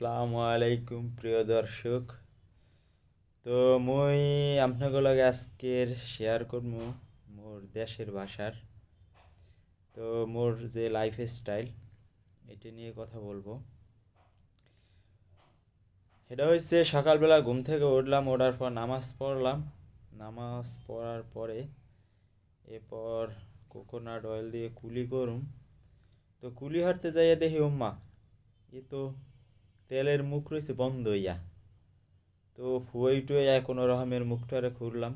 আসসালামু আলাইকুম, প্রিয় দর্শক। তো মুই আপনাকে লগে আজকের শেয়ার করব মোর দেশের ভাষার। তো মোর যে লাইফ স্টাইল এটা নিয়ে কথা বলব। এটা হচ্ছে সকালবেলা ঘুম থেকে উঠলাম, ওঠার পর নামাজ পড়লাম। নামাজ পড়ার পরে এরপর কোকোনাট অয়েল দিয়ে কুলি করুম। তো কুলি হাঁটতে যাইয়া দেখি ওম্মা এ তো তেলের মুখ রয়েছে বন্ধ ইয়া তো ফুয়াই টুয়ে কোনো রকমের মুখটারে খুললাম।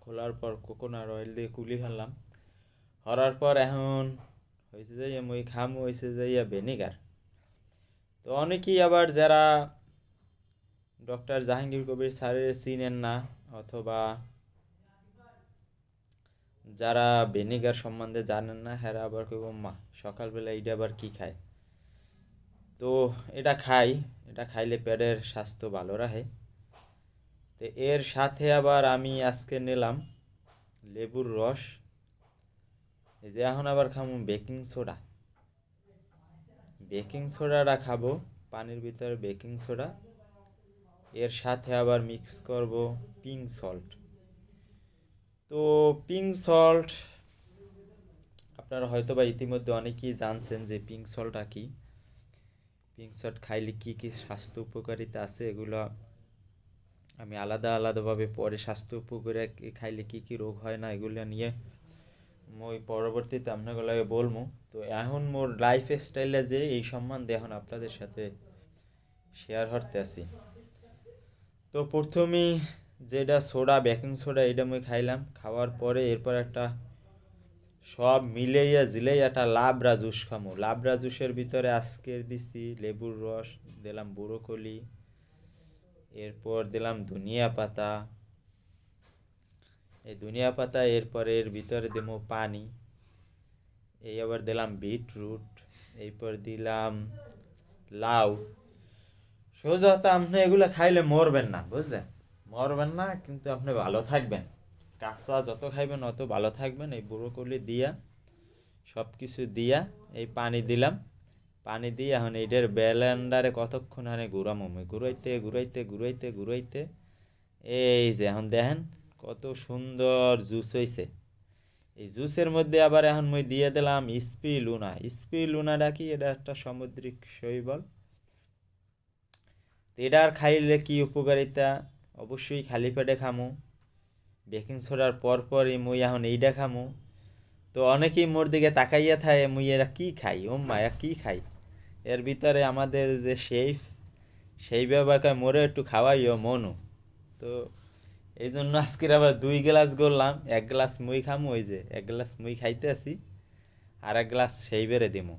খোলার পর কোকোনাট অয়েল দিয়ে কুলি হারলাম হরার পর এখন হয়েছে যাইয়া মই খাম হয়েছে যাইয়া ভিনেগার। তো অনেকেই আবার যারা ডক্টর জাহাঙ্গীর কবির স্যারের চিনেন না অথবা যারা ভিনেগার সম্বন্ধে জানেন না হ্যাঁ আবার কইব, মা, সকালবেলা এইটা আবার কি খায়? তো এটা খাই, এটা খাইলে পেটের স্বাস্থ্য ভালো রাখে। তো এর সাথে আবার আমি আজকে নিলাম লেবুর রস। এই যে এখন আবার খাব বেকিং সোডা। বেকিং সোডাটা খাব, পানির ভিতরে বেকিং সোডা। এর সাথে আবার মিক্স করব পিঙ্ক সল্ট। তো পিঙ্ক সল্ট, আপনারা হয়তো বা ইতিমধ্যে অনেকেই জানছেন যে পিঙ্ক সল্টটা কি। পিঙ্ক সল্ট খাইলে কী কী স্বাস্থ্য উপকারিতা আছে এগুলো আমি আলাদা আলাদাভাবে পরে স্বাস্থ্য উপকারে খাইলে কী কী রোগ হয় না এগুলো নিয়ে মই পরবর্তীতে আপনাকে বলব তো এখন মোর লাইফ স্টাইলে যে এই সম্বন্ধে এখন আপনাদের সাথে শেয়ার করতে আসি তো প্রথমেই যেটা সোডা বেকিং সোডা এটা আমি খাইলাম। খাওয়ার পরে এরপর একটা সব মিলেইয়া জিলেই একটা লাবড়া জুস খামো। লাবড়া জুসের ভিতরে আজকের দিছি লেবুর রস, দিলাম বুড়োকলি এরপর দিলাম ধনিয়া পাতা। এই ধনিয়া পাতা এরপরে এর ভিতরে দেবো পানি। এই আবার দিলাম বিটরুট, এরপর দিলাম লাউ। সোজা তো আপনি এগুলো খাইলে মরবেন না, বুঝলেন? মরবেন না, কিন্তু আপনি ভালো থাকবেন। কাঁচা যত খাইবেন অত ভালো থাকবেন। এই ব্রোকলি দিয়া সব কিছু দিয়া এই পানি দিলাম। পানি দিয়ে এখন এইটার ব্যালেন্ডারে কতক্ষণ হানে ঘুরাম আমি? ঘুরাইতে ঘুরাইতে ঘুরাইতে ঘুরাইতে এই যে এখন দেখেন কত সুন্দর জুস হয়েছে এই জুসের মধ্যে আবার এখন মই দিয়ে দিলাম স্পি লুনা স্পি লুনাটা কি? এটা একটা সামুদ্রিক শৈবল। এটার খাইলে কি উপকারিতা? অবশ্যই খালি পেটে খামু। বেকিং সোডার পর পরই মুই এখন এইটা খামু। তো অনেকেই মোর দিকে তাকাইয়া থাকে মুই এরা কী খাই? ও মায়া কী খাই? এর ভিতরে আমাদের যে শেফ, সেই ব্যাপারটা মোরে একটু খাওয়াইও মনু। তো এই জন্য আজকের আবার দুই গ্লাস করলাম এক গ্লাস মুই খামু, ওই যে এক গ্লাস মুই খাইতে আসি, আর এক গ্লাস সেই বেড়ে দিমু।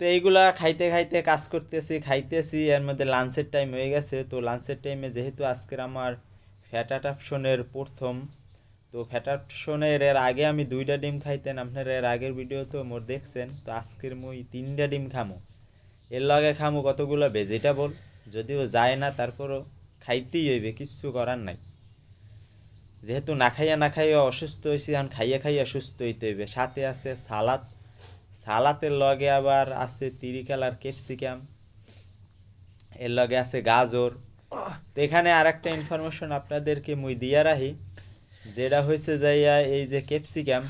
তো এইগুলা খাইতে খাইতে কাজ করতেছি, খাইতেছি, এর মধ্যে লাঞ্চের টাইম হয়ে গেছে। তো লাঞ্চের টাইমে যেহেতু আজকের আমার ফ্যাটাট অপশনের প্রথম। তো ফ্যাটাপশনের এর আগে আমি দুইটা ডিম খাইতেন, আপনারা এর আগের ভিডিও তো মোর দেখছেন। তো আজকের মুই তিনটা ডিম খামো। এর লগে খামো কতগুলো ভেজিটেবল যদিও যায় না, তারপরও খাইতেই হইবে, কিচ্ছু করার নাই। যেহেতু না খাইয়া না খাইয়া অসুস্থ হয়েছি এখন খাইয়া খাইয়া সুস্থ হইতে হইবে। সাথে আছে সালাদ। সালাতের লগে আবার আছে তিরিকাল আর ক্যাপসিকাম। এর লগে আছে গাজর। তো এখানে আর একটা ইনফরমেশন আপনাদেরকে মুই দিয়া রাখি, যেটা হয়েছে যাইয়া এই যে ক্যাপসিকাম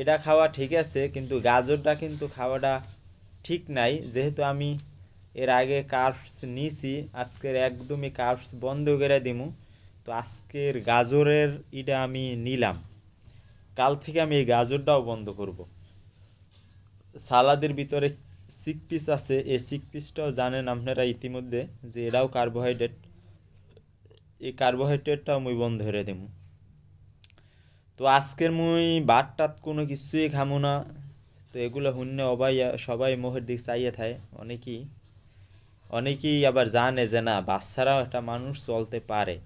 এটা খাওয়া ঠিক আছে, কিন্তু গাজরটা কিন্তু খাওয়াটা ঠিক নাই। যেহেতু আমি এর আগে কার্বস নিছি, আজকের একদমই কার্বস বন্ধ করে দিমু, তো আজকের গাজরের এটা আমি নিলাম। কাল থেকে আমি এই গাজরটাও বন্ধ করব। সালাদের ভিতরে সিক পিস আছে, এই সিক পিসটাও জানেন আপনারা ইতিমধ্যে যে এটাও কার্বোহাইড্রেট এই কার্বোহাইড্রেটটাও মুই বন্ধ করে দেবো। তো আজকের মুই বাট টাত কোনো কিছুই খামো না। তো এগুলো শূন্য অবাই, সবাই মোহের দিক চাইয়ে থাকে, অনেকেই। অনেকেই আবার জানে যে না, বাচ্চারাও একটা মানুষ চলতে পারে।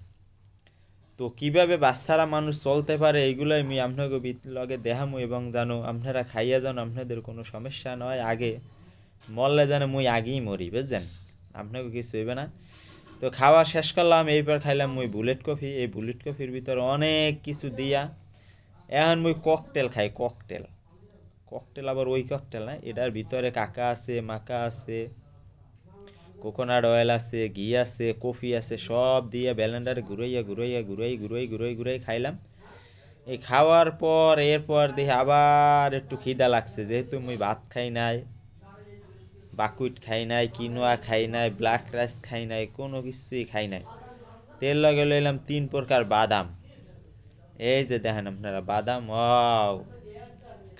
তো কীভাবে বাচ্চারা মানুষ চলতে পারে এইগুলোই আমি আপনাকে লগে দেখামো এবং জানো, আপনারা খাইয়া যান, আপনাদের কোনো সমস্যা নয়। আগে মরলে যেন মুই আগেই মরি, বুঝছেন? আপনাকে কিছু হইবে না। তো খাওয়া শেষ করলাম, এইবার খাইলাম মুই বুলেট কফি। এই বুলেট কফির ভিতরে অনেক কিছু দিয়া এখন মুই ককটেল খাই ককটেল ককটেল আবার ওই ককটেল না, এটার ভিতরে কাকা আছে, মাকা আছে কোকোনাট অয়েল আছে, ঘি আছে, কফি আছে, সব দিয়ে ব্যালেন্ডারে ঘুরাইয়া ঘুরাইয়া, ঘুরাই ঘুরাই ঘুরাই ঘুরাই খাইলাম। এই খাওয়ার পর, এরপর দেখি আবার একটু খিদা লাগছে, যেহেতু মুই ভাত খাই নাই। বাকুইট খাই নাই, কিনোয়া খাই নাই ব্ল্যাক রাইস খাই নাই, কোনো কিছুই খাই নাই। তেল লগে লইলাম তিন প্রকার বাদাম। এই যে দেখেন আপনারা, বাদাম, ওয়াও।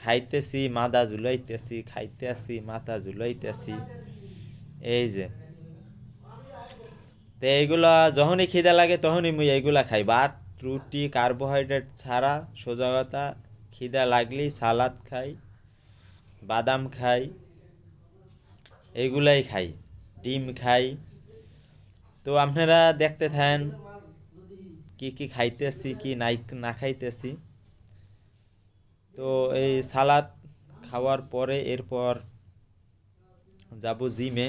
খাইতেছি, মাদা ঝুলাইতেছি, খাইতেছি, মাথা ঝুলাইতেছি। এই যে। তো এইগুলা যখনই খিদা লাগে তখনই মুই এইগুলা খাই। ভাত, রুটি কার্বোহাইড্রেট ছাড়া সোজা কথা, খিদা লাগলেই সালাদ খাই, বাদাম খাই। এইগুলাই খাই। ডিম খাই। তো আপনারা দেখতে থাকেন কি কি খাইতেছি, কি নাই, না খাইতেছি। তো এই সালাদ খাওয়ার পরে এরপর যাব জিমে।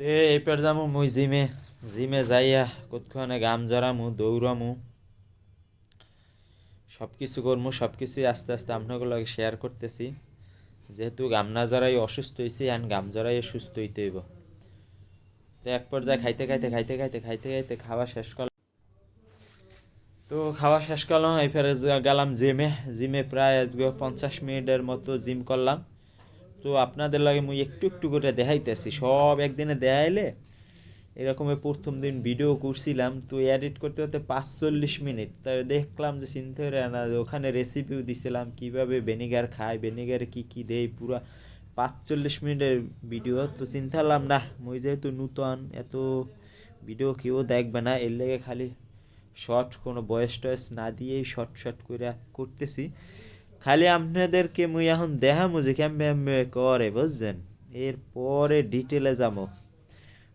তে এরপর যাব মুই জিমে। জিমে যাইয়া কতক্ষণে গাম জড়ামু দৌড়ামু। সব কিছু করমু সব কিছুই আস্তে আস্তে আপনাকে লগে শেয়ার করতেছি। যেহেতু গাম না জড়াই অসুস্থ হয়েছে আর গাম জড়াই সুস্থ হইতে হইব। তো এক পর্যায়ে খাইতে খাইতে খাইতে খাইতে খাইতে খাইতে খাওয়া শেষ করলাম। তো খাওয়া শেষ করলাম, এরপরে গেলাম জিমে। জিমে প্রায় আজকে পঞ্চাশ মিনিটের মতো জিম করলাম। তো আপনাদের লাগে মুই একটু একটু করে দেখাইতেছি। সব একদিনে দেখাইলে এরকম প্রথম দিন ভিডিও করছিলাম, তো এডিট করতে করতে পাঁচচল্লিশ মিনিট। তাই দেখলাম যে না ওখানে রেসিপিও দিছিলাম, কীভাবে ভিনেগার খায় ভিনেগারে কি কি দেয়, পুরা পাঁচচল্লিশ মিনিটের ভিডিও তো চিন্তা না মুই যেহেতু নূতন, এত ভিডিও কেউ দেখবে না, এর লেগে খালি শর্ট কোনো বয়স টয়স না দিয়েই শর্ট শর্ট করে করতেছি। খালি আপনাদেরকে মুই এখন দেখামো যে কেমবে করে, বুঝছেন? এরপরে ডিটেলে যাব।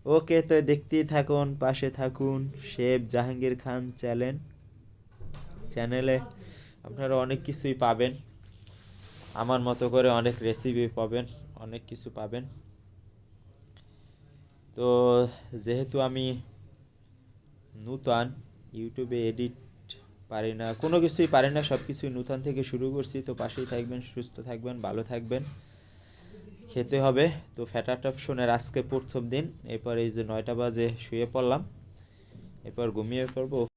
ওকে তো দেখতেই থাকুন, পাশে থাকুন। শেফ জাহাঙ্গীর খান চ্যানেল চ্যানেলে আপনারা অনেক কিছুই পাবেন। আমার মতো করে অনেক রেসিপি পাবেন, অনেক কিছু পাবেন। তো যেহেতু আমি নূতন, ইউটিউবে এডিট পারি না, কোনো কিছুই পারি না সব কিছুই নূতন থেকে শুরু করছি। তো পাশেই থাকবেন, সুস্থ থাকবেন, ভালো থাকবেন। খেতে হবে। তো ফ্যাটাট অপশনের আজকে প্রথম দিন। এরপর এই যে নয়টা বাজে শুয়ে পড়লাম। এরপর ঘুমিয়ে পড়ব।